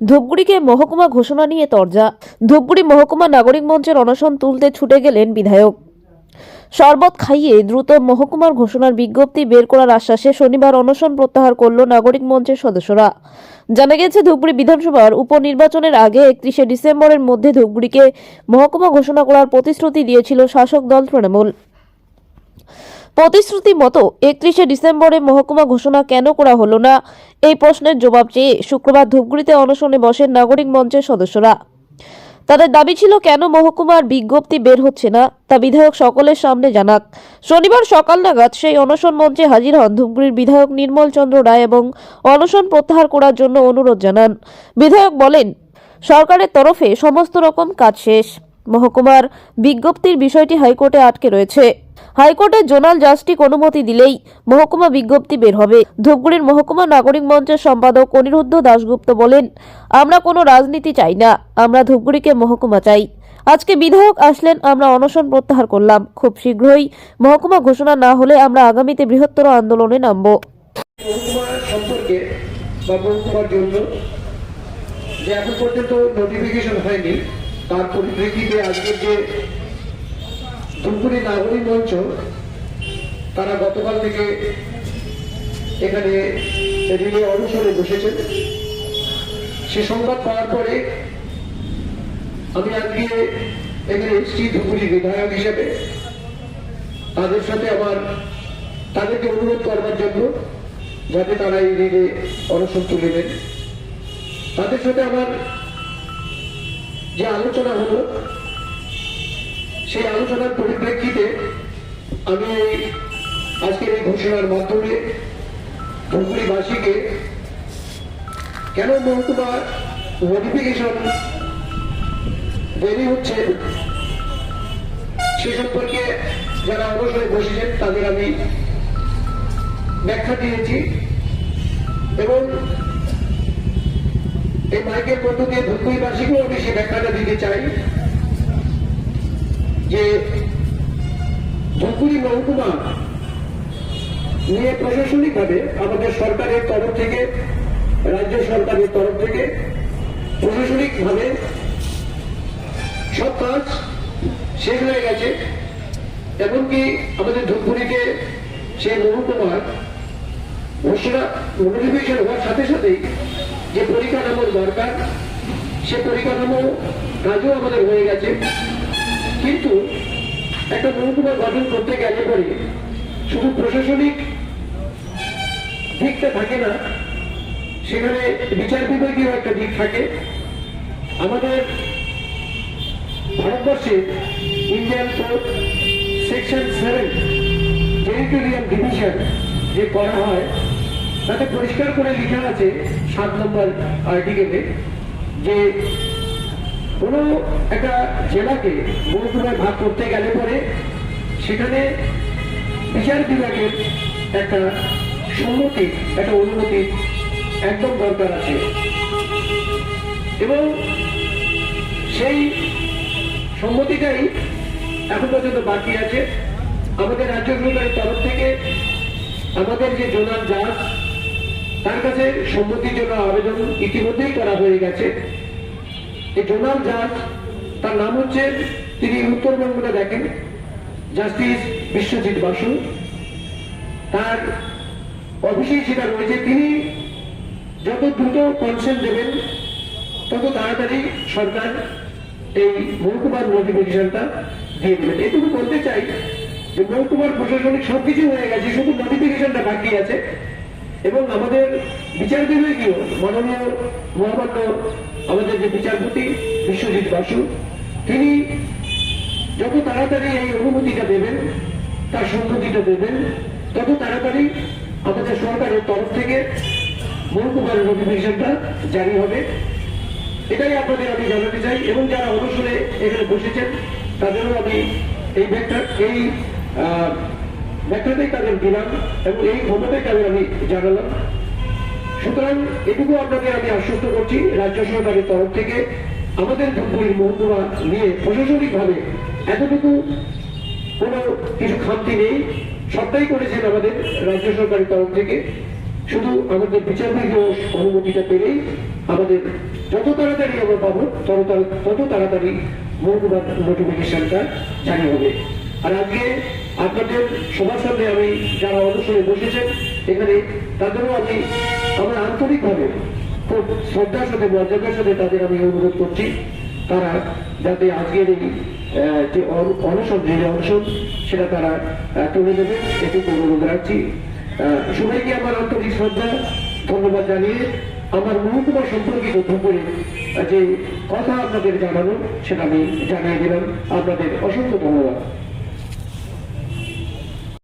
ধূপগুড়িকে মহকুমা ঘোষণা নিয়ে তরজা। ধূপগুড়ি মহকুমা নাগরিক মঞ্চের অনশন তুলতে ছুটে গেলেন বিধায়ক। শরবত খাইয়ে দ্রুত মহকুমার ঘোষণার বিজ্ঞপ্তি বের করার আশ্বাসে শনিবার অনশন প্রত্যাহার করল নাগরিক মঞ্চের সদস্যরা। জানা গেছে, ধূপগুড়ি বিধানসভার উপনির্বাচনের আগে একত্রিশে ডিসেম্বরের মধ্যে ধূপগুড়িকে মহকুমা ঘোষণা করার প্রতিশ্রুতি দিয়েছিল শাসক দল তৃণমূল। প্রতিশ্রুতি মতো একত্রিশে ডিসেম্বরে মহকুমা ঘোষণা কেন করা হলো না? এই প্রশ্নের জবাব চেয়ে শুক্রবার ধূপগুড়িতে অনশনে বসেন নাগরিক মঞ্চের সদস্যরা। তাদের দাবি ছিল, কেন মহকুমার বিজ্ঞপ্তি বের হচ্ছে না? তা বিধায়ক সকলের সামনে জানাক। শনিবার সকাল নাগাদ সেই অনশন মঞ্চে হাজির হন ধূপগুড়ির বিধায়ক নির্মল চন্দ্র রায় এবং অনশন প্রত্যাহার করার জন্য অনুরোধ জানান। বিধায়ক বলেন, সরকারের তরফে সমস্ত রকম কাজ শেষ। মহকুমার বিজ্ঞপ্তির বিষয়টি হাইকোর্টে আটকে রয়েছে। হাইকোর্টের জোনাল জাস্টিক অনুমতি দিলেই মহকুমা বিজ্ঞপ্তি বের হবে। ধূপগুড়ির মহকুমা নাগরিক মঞ্চের সম্পাদক অনিরুদ্ধ দাশগুপ্ত বলেন, আমরা কোনো রাজনীতি চাই না, আমরা ধূপগুড়িকে মহকুমা চাই। আজকে বিধায়ক আসলেন, আমরা অনশন প্রত্যাহার করলাম। খুব শীঘ্রই মহকুমা ঘোষণা না হলে আমরা আগামীতে বৃহত্তর আন্দোলনে নামব। সম্পর্কে বা জন্য যে এখন পর্যন্ত নোটিফিকেশন হয়নি তার পরিপ্রেক্ষিতে আজকের যে ধূপগুড়ি নাগরিক মঞ্চ, তারা গতকাল থেকে এখানে রিলে অনুসরণে বসেছেন। সে সংবাদ পাওয়ার পরে আমি আজকে এখানে এসছি ধুপুরি বিধায়ক হিসেবে। তাদের সাথে আমার, তাদেরকে অনুরোধ করবার জন্য যাতে তারা এই ঋণে অনশন তুলে তাদের সাথে আমার যে আলোচনা হলো, সেই আলোচনার পরিপ্রেক্ষিতে আমি এই আজকের এই ঘোষণার মাধ্যমে ধুপুরিবাসীকে কেন মহকুমা নোটিফিকেশন দেরি হচ্ছে সে সম্পর্কে যারা অবসরে বসেছেন, তাদের আমি ব্যাখ্যা দিয়েছি। এবং এই মাইকের মধ্য দিয়ে ধূপগুড়িবাসীকেও আমি সে ব্যাখ্যাটা দিতে চাই যে ধূপগুড়ি মহকুমা নিয়ে প্রশাসনিকভাবে আমাদের সরকারের তরফ থেকে রাজ্য সরকারের তরফ থেকে প্রশাসনিকভাবে সব কাজ শেষ হয়ে গেছে এমনকি আমাদের ধূপগুড়িতে সেই মহকুমার ঘোষণা নোটিফিকেশন হওয়ার সাথে সাথেই যে পরিকাঠামোর দরকার, সে পরিকাঠামো কাজও আমাদের হয়ে গেছে। কিন্তু একটা মহকুমা গঠন করতে গেলে পরে শুধু প্রশাসনিক দিকটা থাকে না, সেখানে বিচার বিভাগীয় একটা দিক থাকে। আমাদের ভারতবর্ষে Indian code section seven, territorial division যে করা হয় তাতে পরিষ্কার করে লেখা আছে সাত নম্বর আর্টিকেলে যে কোনো একটা জেলাকে মহকুমায় ভাগ করতে গেলে পরে সেখানে বিচার বিভাগের একটা সম্মতি, একটা অনুমতি একদম দরকার আছে। এবং সেই সম্মতিটাই এখন পর্যন্ত বাকি আছে। আমাদের রাজ্য সরকারের তরফ থেকে আমাদের যে জোনাল জাজ তার কাছে সম্মতির জন্য আবেদন ইতিমধ্যেই করা হয়ে গেছে। এই জোনাল জাজ তার নাম হচ্ছে, তিনি উত্তরবঙ্গটা দেখেন, জাস্টিস বিশ্বজিৎ বাসু। তার অফিসেই সেটা রয়েছে। তিনি যত দ্রুত কনসেন্ট দেবেন, তত তাড়াতাড়ি সরকার এই মহকুমার নোটিফিকেশনটা দিয়ে দেবেন। এটুকু বলতে চাই যে মহকুমার প্রশাসনিক সবকিছু হয়ে গেছে, শুধু নোটিফিকেশনটা বাকি আছে। এবং আমাদের বিচার বিভাগীয় মাননীয় মহামান্য আমাদের যে বিচারপতি বিশ্বজিৎ বাসু, তিনি যত তাড়াতাড়ি এই অনুমতিটা দেবেন, তার সম্মতিটা দেবেন, তত তাড়াতাড়ি আমাদের সরকারের তরফ থেকে মহকুমার নোটিফিকেশনটা জারি হবে। এটাই আপনাদের আমি জানাতে চাই, এবং যারা অনুসরণে এখানে বসেছেন, তাদেরও আমি এই ব্যাগটা এই আহ, ব্যাখ্যাটাই তাদের দিলাম এবং এই ক্ষমতাই তাদের আমি জানালাম। সুতরাং এটুকু আপনাদের আমি আশ্বস্ত করছি রাজ্য সরকারের তরফ থেকে আমাদের ধূপগুড়ি মহকুমা নিয়ে প্রশাসনিকভাবে এতটুকু কোনো কিছু খামতি নেই। সবটাই করেছেন আমাদের রাজ্য সরকারের তরফ থেকে। শুধু আমাদের বিচার বিভাগীয় অনুমতিটা পেলেই আমাদের যত তাড়াতাড়ি আমরা পাবো তত তত তাড়াতাড়ি মহকুমার নোটিফিকেশনটা জারি হবে। আর আজকে আপনাদের সবার সামনে আমি যারা অনুষ্ঠানে বসেছেন, এখানে তাদেরও আমি, আমরা আন্তরিকভাবে খুব শ্রদ্ধার সাথে, মর্যাদার সাথে তাদের আমি অনুরোধ করছি। তারা যাতে আজকের এই যে অনশন যে অনশন, সেটা তারা তুলে দেবে এটুকু অনুরোধ রাখছি। সবাইকে আমার আন্তরিক শ্রদ্ধা, ধন্যবাদ জানিয়ে আমার মহকুমা সম্পর্কিত দুপুরে যে কথা আপনাদের জানানো, সেটা আমি জানিয়ে দিলাম। আপনাদের অসংখ্য ধন্যবাদ।